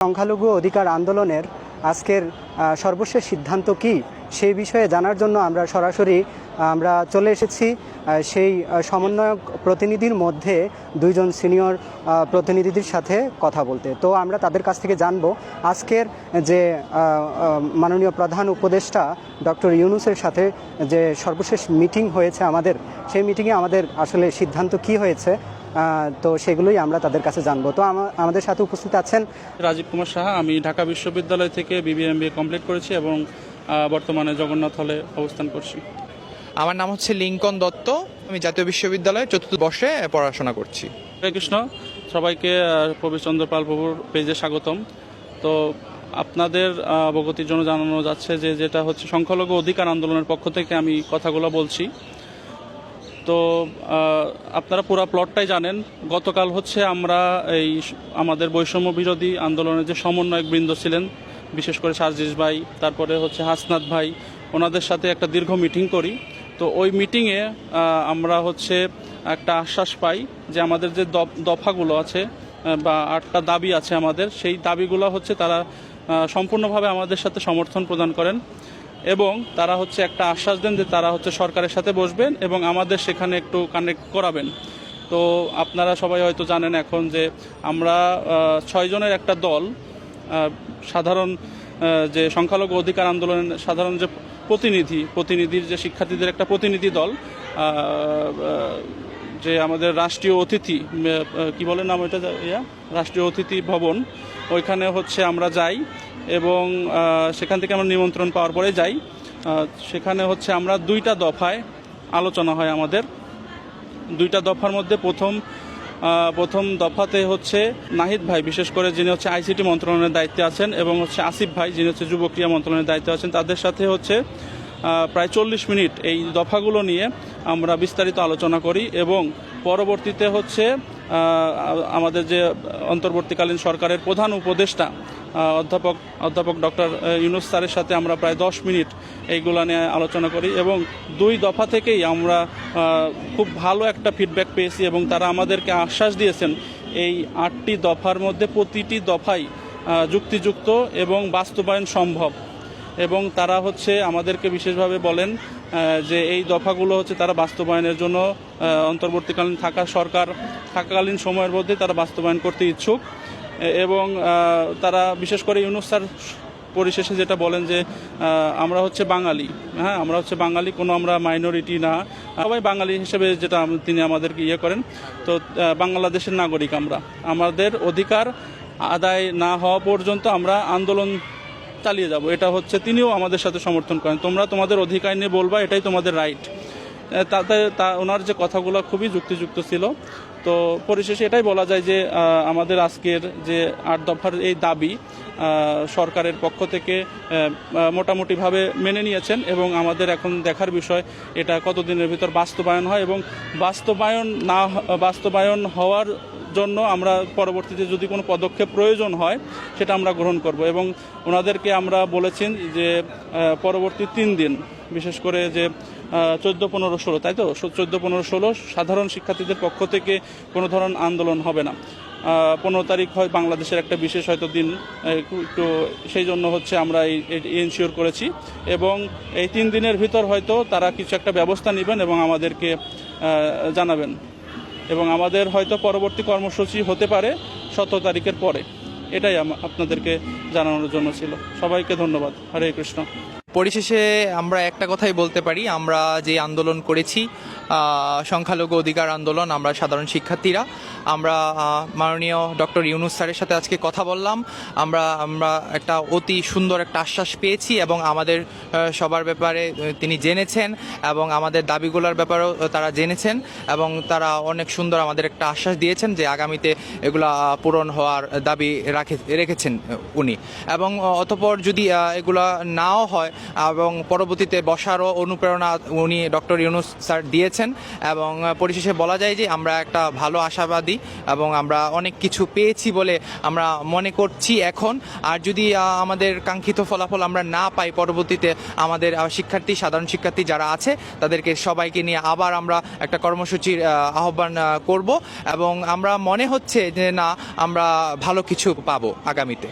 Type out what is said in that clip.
সংখ্যালঘু অধিকার আন্দোলনের আজকের সর্বশেষ সিদ্ধান্ত কি? সেই বিষয়ে জানার জন্য আমরা সরাসরি আমরা চলে এসেছি। সেই সমন্বয়ক প্রতিনিধির মধ্যে দুইজন সিনিয়র প্রতিনিধিদের সাথে কথা বলতে। তো আমরা তাদের কাছ থেকে জানব, আজকের যে মাননীয় প্রধান উপদেষ্টা ডক্টর ইউনুসের সাথে যে সর্বশেষ মিটিং হয়েছে আমাদের, সেই মিটিংয়ে আমাদের আসলে সিদ্ধান্ত কি হয়েছে তো সেগুলোই আমরা তাদের কাছে জানব। তো আমাদের সাথে উপস্থিত আছেন রাজীব কুমার সাহা, আমি ঢাকা বিশ্ববিদ্যালয় থেকে বিবিএমবিএ কমপ্লিট করেছি এবং বর্তমানে জগন্নাথ হলে অবস্থান করছি। আমার নাম হচ্ছে লিঙ্কন দত্ত। আমি জাতীয় বিশ্ববিদ্যালয়ে চতুর্থ বর্ষে পড়াশোনা করছি। হরে কৃষ্ণ। সবাইকে প্রবীরচন্দ্র পাল প্রভুর পেজে স্বাগতম। তো আপনাদের অবগতির জন্য জানানো যাচ্ছে যে যেটা হচ্ছে সংখ্যালঘু অধিকার আন্দোলনের পক্ষ থেকে আমি কথাগুলো বলছি। তো আপনারা পুরো প্লটটাই জানেন। গতকাল হচ্ছে আমরা এই আমাদের বৈষম্য বিরোধী আন্দোলনের যে সমন্বয়ক বৃন্দ ছিলেন বিশেষ করে সার্জিস ভাই তারপরে হচ্ছে হাসনাত ভাই ওনাদের সাথে একটা দীর্ঘ মিটিং করি। তো ওই মিটিংয়ে আমরা হচ্ছে একটা আশ্বাস পাই যে আমাদের যে দফ- দফাগুলো আছে বা আটটা দাবি আছে আমাদের সেই দাবিগুলো হচ্ছে তারা সম্পূর্ণভাবে আমাদের সাথে সমর্থন প্রদান করেন এবং তারা হচ্ছে একটা আশ্বাস দেন যে তারা হচ্ছে সরকারের সাথে বসবেন এবং আমাদের সেখানে একটু কানেক্ট করাবেন। তো আপনারা সবাই হয়তো জানেন এখন যে আমরা আহ, ছয় জনের একটা দল সাধারণ যে সংখ্যালঘু অধিকার আন্দোলনের সাধারণ যে প্রতিনিধি, প্রতিনিধির যে শিক্ষার্থীদের একটা প্রতিনিধি দল যে আমাদের রাষ্ট্রীয় অতিথি কি বলে নাম এটা ইয়া? রাষ্ট্রীয় অতিথি ভবন, ওইখানে হচ্ছে আমরা যাই এবং সেখান থেকে আমরা নিমন্ত্রণ পাওয়ার পরে যাই। সেখানে হচ্ছে আমরা দুইটা দফায় আলোচনা হয় আমাদের। দুইটা দফার মধ্যে প্রথম প্রথম দফাতে হচ্ছে নাহিদ ভাই, বিশেষ করে যিনি হচ্ছে আইসিটি মন্ত্রণালয়ের দায়িত্বে আছেন এবং হচ্ছে আসিফ ভাই, যিনি হচ্ছে যুব ক্রিয়া মন্ত্রণালয়ের দায়িত্বে আছেন, তাদের সাথে হচ্ছে প্রায় চল্লিশ মিনিট এই দফাগুলো নিয়ে আমরা বিস্তারিত আলোচনা করি এবং পরবর্তীতে হচ্ছে আমাদের যে অন্তর্বর্তীকালীন সরকারের প্রধান উপদেষ্টা অধ্যাপক অধ্যাপক ডক্টর ইউনুস স্যারের সাথে আমরা প্রায় দশ মিনিট এইগুলো নিয়ে আলোচনা করি এবং দুই দফা থেকেই আমরা খুব ভালো একটা ফিডব্যাক পেয়েছি এবং তারা আমাদেরকে আশ্বাস দিয়েছেন এই আটটি দফার মধ্যে প্রতিটি দফাই যুক্তিযুক্ত এবং বাস্তবায়ন সম্ভব। এবং তারা হচ্ছে আমাদেরকে বিশেষভাবে বলেন যে এই দফাগুলো হচ্ছে তারা বাস্তবায়নের জন্য অন্তর্বর্তীকালীন থাকা সরকার থাকাকালীন সময়ের মধ্যে তারা বাস্তবায়ন করতে ইচ্ছুক। এবং তারা বিশেষ করে ইউনুস স্যার পরিশেষে যেটা বলেন যে আমরা হচ্ছে বাঙালি হ্যাঁ আমরা হচ্ছে বাঙালি, কোনো আমরা মাইনরিটি না। সবাই বাঙালি হিসেবে যেটা তিনি আমাদেরকে ইয়ে করেন। তো বাংলাদেশের নাগরিক আমরা। আমাদের অধিকার আদায় না হওয়া পর্যন্ত আমরা আন্দোলন চালিয়ে যাব। এটা হচ্ছে তিনিও আমাদের সাথে সমর্থন করেন। তোমরা তোমাদের অধিকার নিয়ে বলবা, এটাই তোমাদের রাইট তাতে তা, ওনার যে কথাগুলো খুবই যুক্তিযুক্ত ছিল। তো পরিশেষে এটাই বলা যায় যে আমাদের আজকের যে আট দফার এই দাবি সরকারের পক্ষ থেকে মোটামুটিভাবে মেনে নিয়েছেন এবং আমাদের এখন দেখার বিষয়, এটা কতদিনের ভিতর বাস্তবায়ন হয় এবং বাস্তবায়ন না বাস্তবায়ন হওয়ার জন্য আমরা পরবর্তীতে যদি কোনো পদক্ষেপ প্রয়োজন হয়, সেটা আমরা গ্রহণ করব। এবং ওনাদেরকে আমরা বলেছেন যে পরবর্তী তিন দিন, বিশেষ করে যে চোদ্দ, পনেরো, ষোলো, তাই তো? চোদ্দ, পনেরো, ষোলো, সাধারণ শিক্ষার্থীদের পক্ষ থেকে কোনো ধরনের আন্দোলন হবে না। পনেরো তারিখ হয় বাংলাদেশের একটা বিশেষ হয়তো দিন একটু একটু সেই জন্য হচ্ছে আমরা এই এনশিওর করেছি। এবং এই তিন দিনের ভিতর হয়তো তারা কিছু একটা ব্যবস্থা নেবেন এবং আমাদেরকে জানাবেন। এবং আমাদের হয়তো পরবর্তী কর্মসূচি হতে পারে সতেরো তারিখের পরে। এটাই আপনাদেরকে জানানোর জন্য ছিল। সবাইকে ধন্যবাদ। হরে কৃষ্ণ। পরিশেষে আমরা একটা কথাই বলতে পারি, আমরা যে আন্দোলন করেছি সংখ্যালঘু অধিকার আন্দোলন, আমরা সাধারণ শিক্ষার্থীরা, আমরা মাননীয় ডক্টর ইউনুস স্যারের সাথে আজকে কথা বললাম, আমরা আমরা একটা অতি সুন্দর একটা আশ্বাস পেয়েছি এবং আমাদের সবার ব্যাপারে তিনি জেনেছেন এবং আমাদের দাবিগুলোর ব্যাপারেও তারা জেনেছেন এবং তারা অনেক সুন্দর আমাদের একটা আশ্বাস দিয়েছেন যে আগামীতে এগুলা পূরণ হওয়ার দাবি রাখে, রেখেছেন উনি। এবং অতঃপর যদি এগুলা নাও হয় এবং পরবর্তীতে বসারও অনুপ্রেরণা উনি ডক্টর ইউনুস স্যার দিয়েছেন। এবং পরিশেষে বলা যায় যে আমরা একটা ভালো আশাবাদী এবং আমরা অনেক কিছু পেয়েছি বলে আমরা মনে করছি এখন। আর যদি আমাদের কাঙ্ক্ষিত ফলাফল আমরা না পাই পরবর্তীতে আমাদের শিক্ষার্থী সাধারণ শিক্ষার্থী যারা আছে তাদেরকে সবাইকে নিয়ে আবার আমরা একটা কর্মসূচির আহ্বান আহ, করব। এবং আমরা মনে হচ্ছে যে না আমরা ভালো কিছু পাবো আগামীতে।